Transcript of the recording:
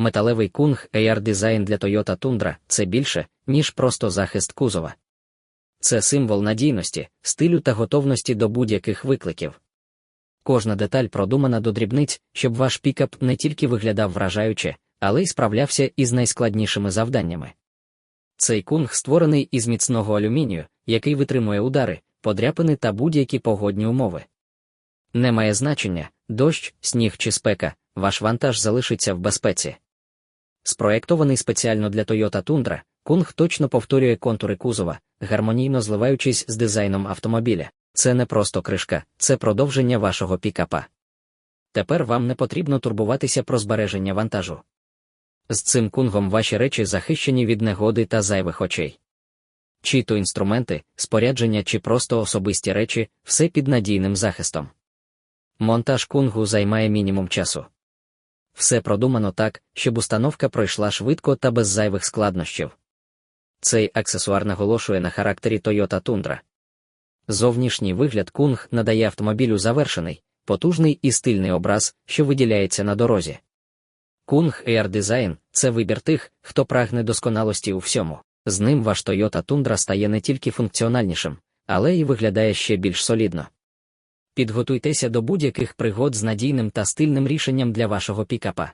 Металевий кунг AR Design для Toyota Tundra – це більше, ніж просто захист кузова. Це символ надійності, стилю та готовності до будь-яких викликів. Кожна деталь продумана до дрібниць, щоб ваш пікап не тільки виглядав вражаюче, але й справлявся із найскладнішими завданнями. Цей кунг створений із міцного алюмінію, який витримує удари, подряпини та будь-які погодні умови. Не має значення, дощ, сніг чи спека, ваш вантаж залишиться в безпеці. Спроєктований спеціально для Toyota Tundra, кунг точно повторює контури кузова, гармонійно зливаючись з дизайном автомобіля. Це не просто кришка, це продовження вашого пікапа. Тепер вам не потрібно турбуватися про збереження вантажу. З цим кунгом ваші речі захищені від негоди та зайвих очей. Чи то інструменти, спорядження чи просто особисті речі, все під надійним захистом. Монтаж кунгу займає мінімум часу. Все продумано так, щоб установка пройшла швидко та без зайвих складнощів. Цей аксесуар наголошує на характері Toyota Tundra. Зовнішній вигляд кунг надає автомобілю завершений, потужний і стильний образ, що виділяється на дорозі. Кунг Air Design – це вибір тих, хто прагне досконалості у всьому. З ним ваш Toyota Tundra стає не тільки функціональнішим, але й виглядає ще більш солідно. Підготуйтеся до будь-яких пригод з надійним та стильним рішенням для вашого пікапа.